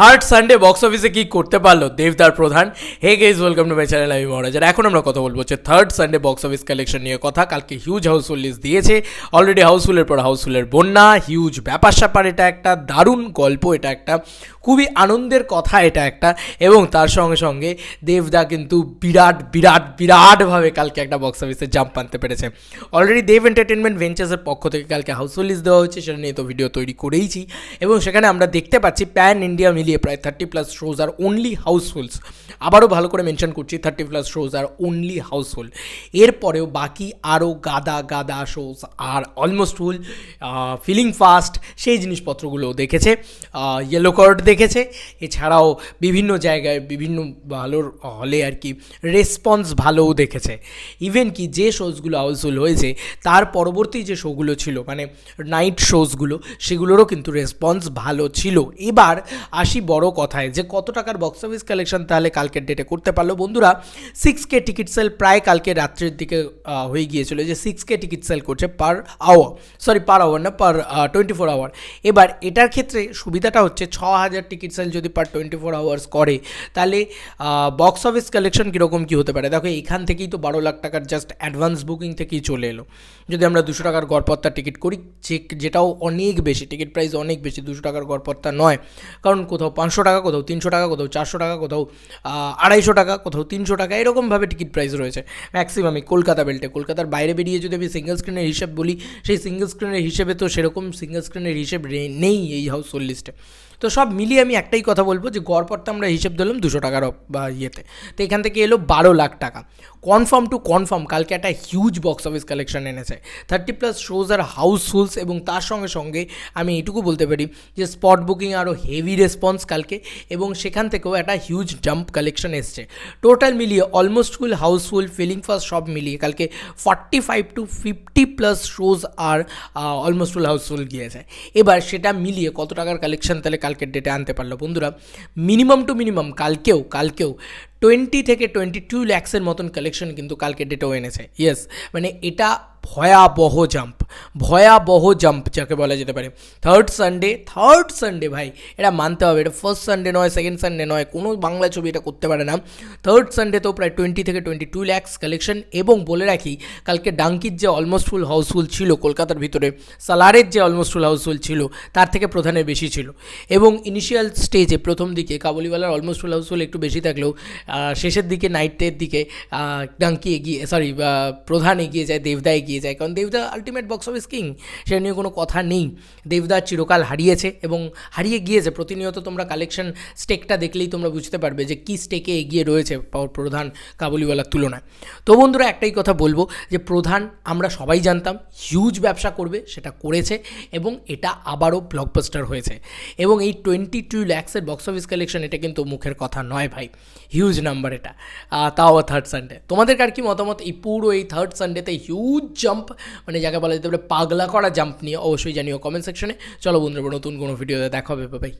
Third Sunday box অফিসে কি করতে পারল দেবদার প্রধান? Hey guys welcome to my channel, আমি মহারাজ আর এখন আমরা কথা বলব হচ্ছে third Sunday box office collection নিয়ে কথা। কালকে হিউজ হাউসফুল লিস্ট দিয়েছে। অলরেডি হাউসফুলের পর হাউসফুলের বন্যা হিউজ ব্যাপার স্যাপার এটা একটা দারুণ গল্প, এটা একটা খুবই আনন্দের কথা, এটা একটা। এবং তার সঙ্গে সঙ্গে দেবদা কিন্তু বিরাট বিরাট, বিরাটভাবে কালকে একটা বক্স অফিসে জাম্প আনতে পেরেছে। অলরেডি দেব এন্টারটেনমেন্ট ভেঞ্চার্সের পক্ষ থেকে কালকে হাউসফুল লিস্ট দেওয়া হয়েছে, সেটা নিয়ে তো ভিডিও তৈরি করেইছি। এবং সেখানে আমরা দেখতে পাচ্ছি প্যান ইন্ডিয়া মিলিয়ে প্রায় থার্টি প্লাস শোজ আর অনলি হাউসফুলস আবারও ভালো করে মেনশন করছি থার্টি প্লাস শোজ আর অনলি হাউসফুল এরপরেও বাকি আরও গাদা গাদা শোজ আর অলমোস্ট ফুল ফিলিং ফাস্ট সেই জিনিসপত্রগুলো দেখেছে ইয়েলো কার্ড দেখেছে। এছাড়াও বিভিন্ন জায়গায় বিভিন্ন ভালোর হলে আর কি রেসপন্স ভালোও দেখেছে। ইভেন কি যে শোজগুলো হাউসফুল হয়েছে, তার পরবর্তী যে শোগুলো ছিল মানে নাইট শোজগুলো সেগুলোরও কিন্তু রেসপন্স ভালো ছিল। এবার আসি বড় কথায় যে কত টাকার বক্স অফিস কালেকশন তাহলে কালকের ডেটে করতে পারল। বন্ধুরা সিক্স কে টিকিট সেল প্রায় কালকে রাত্রের দিকে হয়ে গিয়েছিল যে সিক্স কে টিকিট সেল করছে per hour sorry per hour না পার টোয়েন্টি ফোর আওয়ার এবার এটার ক্ষেত্রে সুবিধাটা হচ্ছে ছ হাজার টিকিট সেল যদি পার টোয়েন্টি ফোর আওয়ার্স করে, তাহলে বক্স অফিস কালেকশন কীরকম কী হতে পারে? দেখো, এখান থেকেই তো বারো লাখ টাকার জাস্ট অ্যাডভান্স বুকিং থেকেই চলে এলো। যদি আমরা দুশো টাকার গড়পত্তা টিকিট করি, যে যেটাও অনেক বেশি টিকিট প্রাইস অনেক বেশি, দুশো টাকার গড়পত্তা নয়। কারণ কোথাও পাঁচশো টাকা, কোথাও তিনশো টাকা, কোথাও চারশো টাকা, কোথাও আড়াইশো টাকা, কোথাও তিনশো টাকা, এরকমভাবে টিকিট প্রাইস রয়েছে। ম্যাক্সিমামই কলকাতা বেল্টে কলকাতার বাইরে বেরিয়ে যদি আমি সিঙ্গেল স্ক্রিনের হিসেব বলি, সেই সিঙ্গেল স্ক্রিনের হিসেবে তো সেরকম সিঙ্গেল স্ক্রিনের হিসেব নেই এই হাউসফুল লিস্টে তো সব মিলিয়ে আমি একটাই কথা বলব যে গড়পড়টা আমরা হিসেব দিলাম দুশো টাকার বা ইয়েতে। তো এখান থেকে এলো বারো লাখ টাকা। কনফার্ম টু কনফার্ম কালকে একটা হিউজ বক্স অফিস কালেকশন এনেছে। থার্টি প্লাস শোজ আর হাউসফুলস এবং তার সঙ্গে সঙ্গে আমি এটুকু বলতে পারি যে স্পট বুকিং আরও হেভি রেসপন্স কালকে এবং সেখান থেকেও একটা হিউজ জাম্প কালেকশন এসছে। টোটাল মিলিয়ে almost full housefull filling first সব মিলিয়ে কালকে forty five to fifty plus shows R almost full housefull গিয়েছে। এবার সেটা মিলিয়ে কত টাকার কালেকশন তাহলে কালকের ডেটে আনতে পারল। বন্ধুরা মিনিমাম টু মিনিমাম কালকেও কালকেও টোয়েন্টি থেকে টোয়েন্টি টু ল্যাক্সের মতন কালেকশন কিন্তু কালকের ডেটেও এনেছে। ইয়েস মানে এটা ভয়াবহ জাম্প ভয়াবহ জাম্প যাকে বলা যেতে পারে। থার্ড সানডে থার্ড সানডে ভাই, এটা মানতে হবে। এটা ফার্স্ট সানডে নয় সেকেন্ড সানডে নয়, কোনো বাংলা ছবি এটা করতে পারে না। থার্ড সানডে তো প্রায় টোয়েন্টি থেকে টোয়েন্টি টু ল্যাক্স কালেকশন এবং বলে রাখি, কালকে ডাঙ্কির যে অলমোস্ট ফুল হাউসফুল ছিল কলকাতার ভিতরে সালারের যে অলমোস্ট ফুল হাউসফুল ছিল, তার থেকে প্রধানের বেশি ছিল। এবং ইনিশিয়াল স্টেজে প্রথম দিকে কাবুলিওয়ালার অলমোস্ট ফুল হাউসফুল একটু বেশি থাকলেও শেষের দিকে নাইটের দিকে ডাঙ্কি এগিয়ে সরি প্রধান এগিয়ে যায় দেবদা এগিয়ে যায়। কারণ দেবদা আলটিমেট বক্স অফিস কিং সেটা নিয়ে কোনো কথা নেই। দেবদা চিরকাল হারিয়েছে এবং হারিয়ে গিয়েছে। প্রতিনিয়ত তোমরা কালেকশন স্টেকটা দেখলেই তোমরা বুঝতে পারবে যে কী স্টেকে এগিয়ে রয়েছে প্রধান কাবুলিওয়ালার তুলনায়। তো বন্ধুরা, একটাই কথা বলব যে প্রধান আমরা সবাই জানতাম হিউজ ব্যবসা করবে, সেটা করেছে এবং এটা আবারও ব্লকবাস্টার হয়েছে। এবং এই টোয়েন্টি টু ল্যাক্সের বক্স অফিস কালেকশন এটা কিন্তু মুখের কথা নয় ভাই। হিউজ নাম্বার এটা। তাও থার্ড সানডে তোমাদের কার কি মতামত? এই পুরো এই থার্ড সানডেতে হিউজ জাম্প মানে যাকে বলা যেতে পারে পাগলা করা জাম্প নিয়ে অবশ্যই জানিও কমেন্ট সেকশনে চলো বন্ধুরা নতুন কোনো ভিডিওতে দেখা হবে বাই